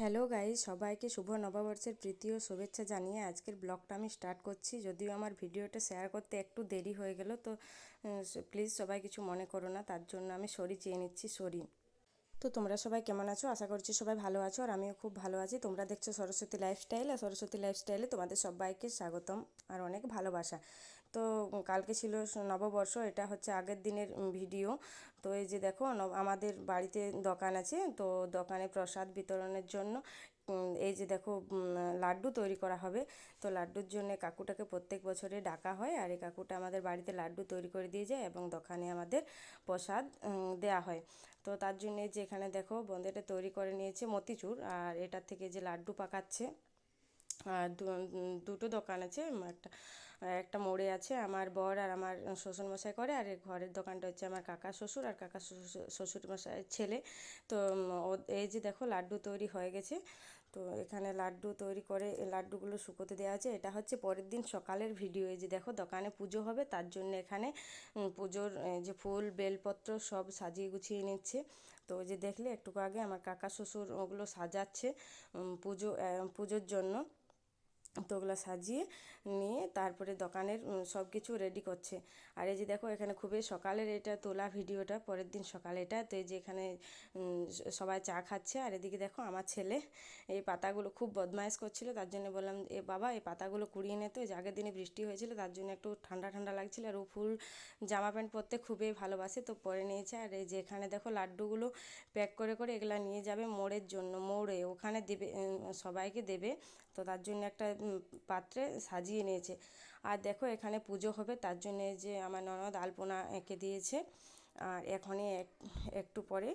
Hello guys সবাইকে শুভ নববর্ষের প্রীতি ও শুভেচ্ছা জানিয়ে আজকের ব্লগটা আমি স্টার্ট করছি। যদিও আমার ভিডিওটা শেয়ার করতে একটু দেরি হয়ে গেল, তো প্লিজ সবাই কিছু মনে করো না, তার জন্য আমি সরি চেয়ে নিচ্ছি, সরি। তো তোমরা সবাই কেমন আছো? আশা করছি সবাই ভালো আছো আর আমিও খুব ভালো আছি। তোমরা দেখছ সরস্বতী লাইফস্টাইল আর সরস্বতী লাইফস্টাইলে তোমাদের সবাইকে স্বাগতম আর অনেক ভালোবাসা। তো কালকে ছিল নববর্ষ, এটা হচ্ছে আগের দিনের ভিডিও। তো এই যে দেখো আমাদের বাড়িতে দোকান আছে, তো দোকানে প্রসাদ বিতরণের জন্য এই যে দেখো লাড্ডু তৈরি করা হবে। তো লাড্ডুর জন্য কাকুটাকে প্রত্যেক বছরে ডাকা হয়, আর এই কাকুটা আমাদের বাড়িতে লাড্ডু তৈরি করে দিয়ে যায় এবং দোকানে আমাদের প্রসাদ দেয়া হয়। তো তার জন্যে যে এখানে দেখো বোঁদেটা তৈরি করে নিয়েছে মতিচুর, আর এটার থেকে যে লাড্ডু পাকাচ্ছে, আর দুটো দোকান আছে একটা একটা মোড়ে আছে আমার বর আর আমার শ্বশুরমশাই করে, আর ঘরের দোকানটা হচ্ছে আমার কাকা শ্বশুর আর কাকা শ্বশুর, শ্বশুরমশাইয়ের ছেলে। তো এই যে দেখো লাড্ডু তৈরি হয়ে গেছে। তো এখানে লাড্ডু তৈরি করে লাড্ডুগুলো শুকোতে দেওয়া আছে। এটা হচ্ছে পরের দিন সকালের ভিডিও। এই যে দেখো দোকানে পুজো হবে, তার জন্য এখানে পুজোর যে ফুল, বেলপত্র সব সাজিয়ে গুছিয়ে নিচ্ছে। তো ওই যে দেখলে একটু আগে আমার কাকা শ্বশুর ওগুলো সাজাচ্ছে পুজো পুজোর জন্য। তো ওগুলো সাজিয়ে নিয়ে তারপরে দোকানের সব কিছু রেডি করছে। আর এই যে দেখো, এখানে খুবই সকালের এটা তোলা ভিডিওটা, পরের দিন সকালে এটা। তো এই যে এখানে সবাই চা খাচ্ছে। আর এদিকে দেখো, আমার ছেলে এই পাতাগুলো খুব বদমাইশ করছিল। তার জন্য বললাম, এ বাবা, এই পাতাগুলো কুড়িয়ে নিতে যে আগের দিনে বৃষ্টি হয়েছিল, তার জন্য একটু ঠান্ডা ঠান্ডা লাগছিল। আর ও ফুল জামা প্যান্ট পরতে খুবই ভালোবাসে, তো পরে নিয়েছে। আর এই যে এখানে দেখো, লাড্ডুগুলো প্যাক করে করে এগুলা নিয়ে যাবে মোড়ের জন্য, মোড়ে। ওখানে দেবে সবাইকে দেবে। তো তার জন্য একটা পাত্রে সাজিয়ে নিয়েছে। আর দেখো এখানে পুজো হবে, তার জন্য যে আমার ননদ আলপনা এঁকে দিয়েছে। আর এখনই একটু পরে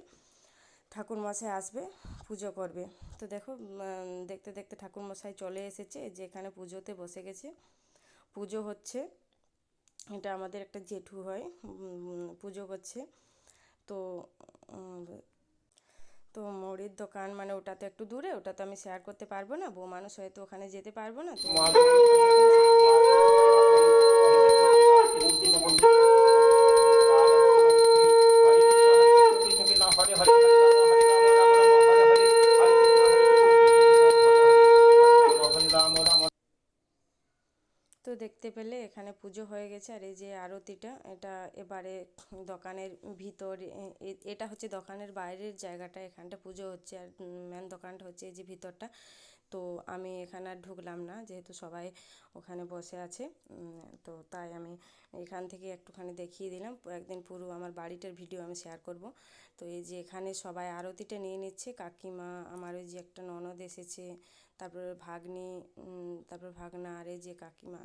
ঠাকুরমশাই আসবে, পুজো করবে। তো দেখো দেখতে দেখতে ঠাকুরমশাই চলে এসেছে যে এখানে পুজোতে বসে গেছে। পুজো হচ্ছে, এটা আমাদের একটা জেঠু হয় পুজো করছে। তো তো মুড়ির দোকান মানে ওটা তো একটু দূরে, ওটা তো আমি শেয়ার করতে পারব না, বউ মানুষ হয়তো ওখানে যেতে পারব না, তো তো দেখতে পেলে এখানে পুজো হয়ে গেছে। আর এই যে আরতিটা, এটা এবারে দোকানের ভিতর এটা হচ্ছে দোকানের বাইরের জায়গাটা, এখানটা পুজো হচ্ছে। আর মেন দোকানটা হচ্ছে এই যে ভিতরটা। তো আমি এখানে আর ঢুকলাম না, যেহেতু সবাই ওখানে বসে আছে তো তাই আমি এখান থেকে একটুখানি দেখিয়ে দিলাম। একদিন পুরো আমার বাড়িটার ভিডিও আমি শেয়ার করব। তো এই যে এখানে সবাই আরতিটা নিয়ে নিচ্ছে, কাকিমা, আমার ওই যে একটা ননদ এসেছে, তারপরে ভাগ্নি তারপর ভাগনা, আর এই যে কাকিমা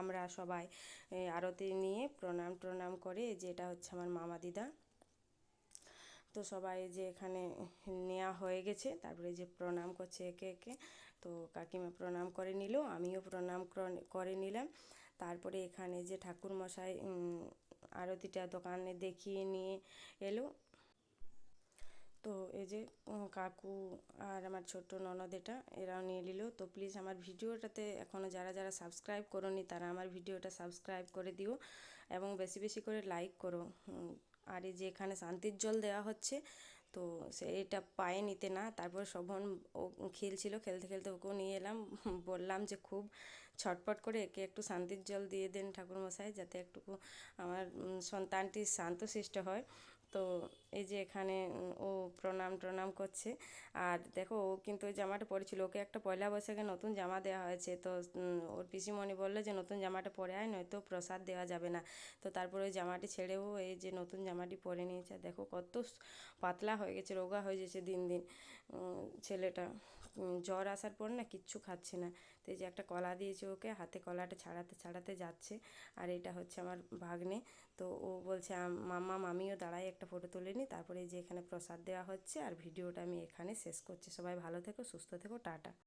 আমরা সবাই আরতি নিয়ে প্রণাম ট্রণাম করে যে এটা হচ্ছে আমার মামা দিদা। তো সবাই যে এখানে নেওয়া হয়ে গেছে, তারপরে যে প্রণাম করছে একে একে, তো কাকিমা প্রণাম করে নিল, আমিও প্রণাম করে নিলাম। তারপরে এখানে যে ঠাকুরমশাই আরতিটা দোকানে দেখিয়ে নিয়ে এলো। তো এই যে কাকু আর আমার ছোট্ট ননদ এটা এরাও নিয়ে নিল। তো প্লিজ আমার ভিডিওটাতে এখনও যারা যারা সাবস্ক্রাইব করোনি, তারা আমার ভিডিওটা সাবস্ক্রাইব করে দিও এবং বেশি বেশি করে লাইক করো। আর এই যে এখানে শান্তির জল দেওয়া হচ্ছে, তো সে এটা পায়ে নিতে না। তারপর শোভন ও খেলছিল, খেলতে খেলতে ওকেও নিয়ে এলাম। বললাম যে খুব ছটপট করে একে একটু শান্তির জল দিয়ে দেন ঠাকুরমশাই, যাতে একটু আমার সন্তানটি শান্ত শান্তশিষ্ট হয়। তো এই যে এখানে ও প্রণাম ট্রণাম করছে। আর দেখো, ও কিন্তু ওই জামাটা পরেছিল। ওকে একটা পয়লা বৈশাখে নতুন জামা দেওয়া হয়েছে। তো ওর পিসিমণি বলল যে, নতুন জামাটা পরে আয়, নয়তো প্রসাদ দেওয়া যাবে না। তো তারপরে ওই জামাটি ছেড়েও এই যে নতুন জামাটি পরে নিয়েছে। দেখো, কত পাতলা হয়ে গেছে, রোগা হয়ে গেছে দিন দিন। ছেলেটা জ্বর আসার পর না কিচ্ছু খাচ্ছে না। তো এই যে একটা কলা দিয়েছে ওকে, হাতে কলাটা ছাড়াতে ছাড়াতে যাচ্ছে। আর এটা হচ্ছে আমার ভাগ্নে। তো ও বলছে মাম্মা, মামিও দাঁড়ায় একটা ফটো তুলে নিই তারপরে যে এখানে প্রসাদ দেওয়া হচ্ছে আর ভিডিওটা আমি এখানে শেষ করছি। সবাই ভালো থেকো, সুস্থ থেকো, টাটা।